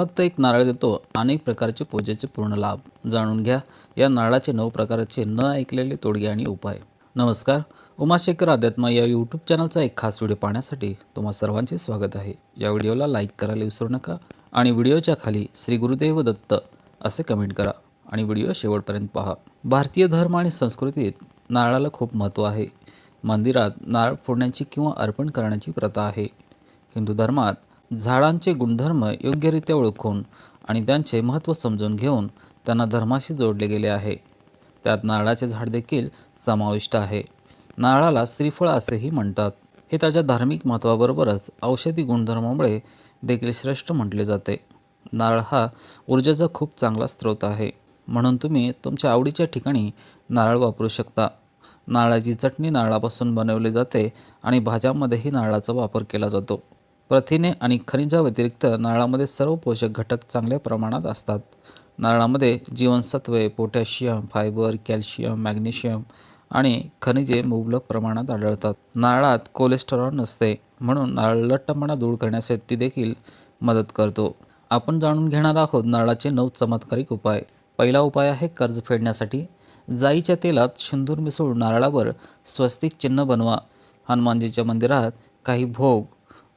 फक्त एक नारळ देतो. अनेक प्रकारचे पूजेचे पूर्ण लाभ. जाणून घ्या. या नारळाचे नऊ प्रकारचे न ऐकलेले तोडगे आणि उपाय. नमस्कार. उमाशेखर अध्यात्म या यूट्यूब चॅनलचा एक खास व्हिडिओ पाहण्यासाठी तुम्हा सर्वांचे स्वागत आहे. या व्हिडिओला लाईक करायला विसरू नका आणि व्हिडिओच्या खाली श्री गुरुदेव दत्त असे कमेंट करा आणि व्हिडिओ शेवटपर्यंत पहा. भारतीय धर्म आणि संस्कृतीत नारळाला खूप महत्त्व आहे. मंदिरात नारळ फोडण्याची किंवा अर्पण करण्याची प्रथा आहे. हिंदू धर्मात झाडांचे गुणधर्म योग्यरित्या ओळखून आणि त्यांचे महत्त्व समजून घेऊन त्यांना धर्माशी जोडले गेले आहे. त्यात नारळाचे झाड देखील समाविष्ट आहे. नारळाला श्रीफळ असेही म्हणतात. हे त्याच्या धार्मिक महत्त्वाबरोबरच औषधी गुणधर्मामुळे देखील श्रेष्ठ म्हटले जाते. नारळ हा ऊर्जेचा खूप चांगला स्रोत आहे. म्हणून तुम्ही तुमच्या आवडीच्या ठिकाणी नारळ वापरू शकता. नारळाची चटणी नारळापासून बनवली जाते आणि भाज्यांमध्येही नारळाचा वापर केला जातो. प्रथिने आणि खनिजाव्यतिरिक्त नारळामध्ये सर्व पोषक घटक चांगल्या प्रमाणात असतात. नारळामध्ये जीवनसत्वे पोटॅशियम फायबर कॅल्शियम मॅग्नेशियम आणि खनिजे मुबलक प्रमाणात आढळतात. नारळात कोलेस्टेरॉल नसते म्हणून नारळ लठ्ठपणा दूर करण्यासाठी देखील मदत करतो. आपण जाणून घेणार आहोत नारळाचे नऊ चमत्कारिक उपाय. पहिला उपाय आहे कर्ज फेडण्यासाठी. जाईच्या तेलात शिंदूर मिसळून नारळावर स्वस्तिक चिन्ह बनवा. हनुमानजीच्या मंदिरात काही भोग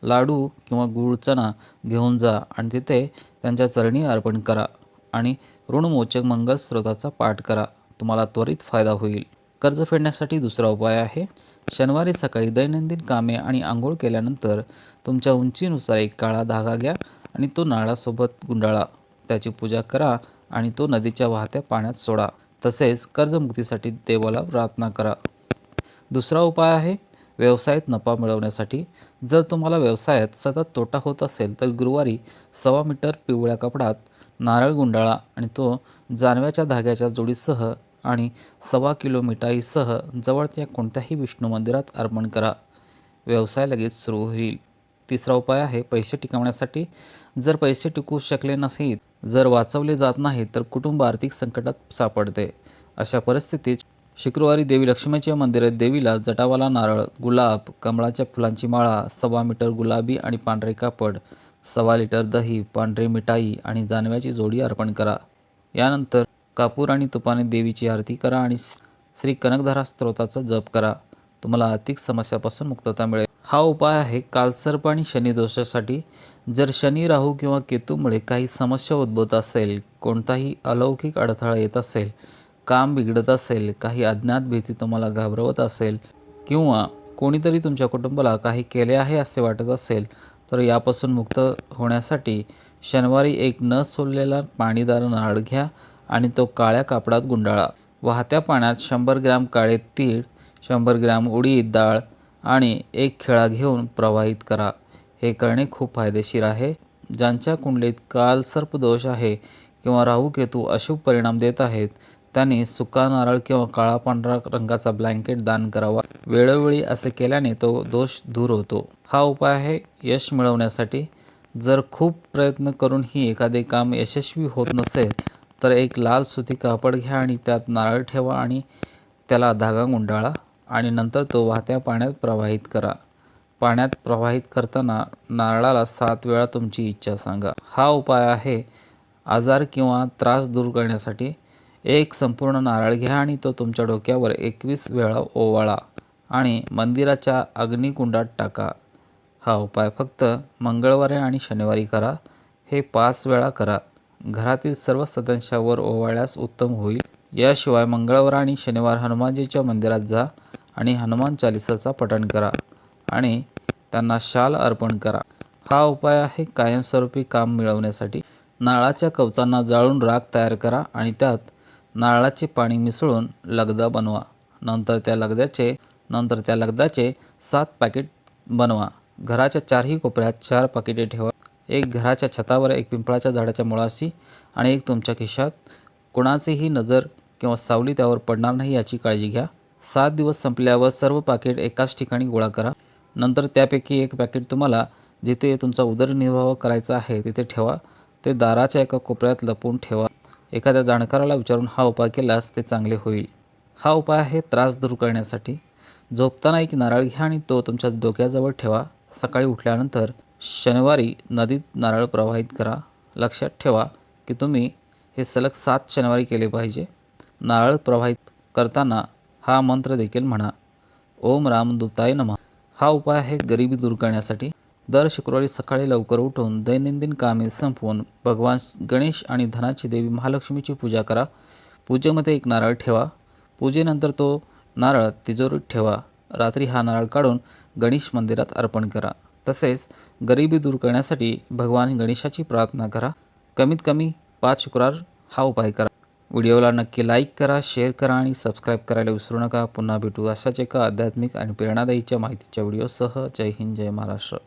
लाडू किंवा गूळ चणा घेऊन जा आणि तिथे त्यांच्या चरणी अर्पण करा आणि ऋणमोचक मंगल स्रोताचा पाठ करा. तुम्हाला त्वरित फायदा होईल. कर्ज फेडण्यासाठी दुसरा उपाय आहे शनिवारी सकाळी दैनंदिन कामे आणि आंघोळ केल्यानंतर तुमच्या उंचीनुसार एक काळा धागा घ्या आणि तो नाळासोबत गुंडाळा. त्याची पूजा करा आणि तो नदीच्या वाहत्या पाण्यात सोडा. तसेच कर्जमुक्तीसाठी देवाला प्रार्थना करा. दुसरा उपाय आहे व्यवसायात नफा मिळवण्यासाठी जर तुम्हाला व्यवसायात सतत तोटा होत असेल तर गुरुवारी सव्वा मीटर पिवळ्या कपडात नारळ गुंडाळा आणि तो जानव्याच्या धाग्याच्या जोडीसह आणि सव्वा किलो मिठाईसह जवळच्या कोणत्याही विष्णू मंदिरात अर्पण करा. व्यवसाय लगेच सुरू होईल. तिसरा उपाय आहे पैसे टिकवण्यासाठी. जर पैसे टिकवू शकले नसेल जर वाचवले जात नाही तर कुटुंब आर्थिक संकटात सापडते. अशा परिस्थितीत शुक्रवारी देवी लक्ष्मीच्या मंदिरात देवीला जटावाला नारळ गुलाब कमळाच्या फुलांची माळा सव्वा मीटर गुलाबी आणि पांढरे कापड सव्वा लिटर दही पांढरी मिठाई आणि जानव्याची जोडी अर्पण करा. यानंतर कापूर आणि तुपाने देवीची आरती करा आणि श्री कनकधारा स्त्रोताचा जप करा. तुम्हाला आर्थिक समस्यापासून मुक्तता मिळेल. हा उपाय आहे कालसर्प आणि शनिदोषासाठी जर शनी राहू किंवा केतूमुळे काही समस्या उद्भवत असेल कोणताही अलौकिक अडथळा येत असेल काम बिघडत असेल काही अज्ञात भीती तुम्हाला घाबरवत असेल किंवा कोणीतरी तुमच्या कुटुंबाला काही केले आहे असे वाटत असेल तर यापासून मुक्त होण्यासाठी शनिवारी एक न सोललेला पाणीदार नारळ घ्या आणि तो काळ्या कापडात गुंडाळा. वाहत्या पाण्यात शंभर ग्रॅम काळे तीळ शंभर ग्रॅम उडीद डाळ आणि एक खिळा घेऊन प्रवाहित करा. हे करणे खूप फायदेशीर आहे. ज्यांच्या कुंडलीत काल सर्पदोष आहे किंवा राहू केतू अशुभ परिणाम देत आहेत त्याने सुका नारळ किंवा काळा पांढरा रंगाचा ब्लँकेट दान करावा. वेळोवेळी असे केल्याने तो दोष दूर होतो. हा उपाय आहे यश मिळवण्यासाठी. जर खूप प्रयत्न करूनही एखादे काम यशस्वी होत नसेल तर एक लाल सुती कापड घ्या आणि त्यात नारळ ठेवा आणि त्याला धागा गुंडाळा आणि नंतर तो वाहत्या पाण्यात प्रवाहित करा. पाण्यात प्रवाहित करताना नारळाला सात वेळा तुमची इच्छा सांगा. हा उपाय आहे आजार किंवा त्रास दूर करण्यासाठी. एक संपूर्ण नारळ घ्या आणि तो तुमच्या डोक्यावर एकवीस वेळा ओवाळा आणि मंदिराच्या अग्निकुंडात टाका. हा उपाय फक्त मंगळवारी आणि शनिवारी करा. हे पाच वेळा करा. घरातील सर्व सदस्यांवर ओवाळल्यास उत्तम होईल. याशिवाय मंगळवार आणि शनिवार हनुमानजीच्या मंदिरात जा आणि हनुमान चालिसाचा पठण करा आणि त्यांना शाल अर्पण करा. हा उपाय आहे कायमस्वरूपी काम मिळवण्यासाठी. नाळाच्या कवचांना जाळून राख तयार करा आणि त्यात नारळाचे पाणी मिसळून लगदा बनवा. नंतर त्या लगद्याचे नंतर त्या लगदाचे सात पॅकेट बनवा. घराच्या चारही कोपऱ्यात चार पाकिटे ठेवा. एक घराच्या छतावर एक पिंपळाच्या झाडाच्या मुळाशी आणि एक तुमच्या खिशात. कोणाचीही नजर किंवा सावली त्यावर पडणार नाही याची काळजी घ्या. सात दिवस संपल्यावर सर्व पाकिट एकाच ठिकाणी गोळा करा. नंतर त्यापैकी एक पॅकेट तुम्हाला जिथे तुमचा उदरनिर्वाह करायचा आहे तिथे ठेवा. ते दाराच्या एका कोपऱ्यात लपवून ठेवा. एखाद्या जाणकाराला विचारून हा उपाय केलास ते चांगले होईल. हा उपाय आहे त्रास दूर करण्यासाठी. झोपताना एक नारळ घ्या आणि तो तुमच्या डोक्याजवळ ठेवा. सकाळी उठल्यानंतर शनिवारी नदीत नारळ प्रवाहित करा. लक्षात ठेवा की तुम्ही हे सलग सात शनिवारी केले पाहिजे. नारळ प्रवाहित करताना हा मंत्र देखील म्हणा. ओम रामदूताय नमः. हा उपाय आहे गरिबी दूर करण्यासाठी. दर शुक्रवारी सकाळी लवकर उठून दैनंदिन कामे संपवून भगवान गणेश आणि धनाची देवी महालक्ष्मीची पूजा करा. पूजेमध्ये एक नारळ ठेवा. पूजेनंतर तो नारळ तिजोरीत ठेवा. रात्री हा नारळ काढून गणेश मंदिरात अर्पण करा. तसेच गरिबी दूर करण्यासाठी भगवान गणेशाची प्रार्थना करा. कमीत कमी पाच शुक्रवार हा उपाय करा. व्हिडिओला नक्की लाईक करा शेअर करा आणि सबस्क्राईब करायला विसरू नका. पुन्हा भेटू अशाच एका आध्यात्मिक आणि प्रेरणादायीच्या माहितीच्या व्हिडिओसह. जय हिंद जय महाराष्ट्र.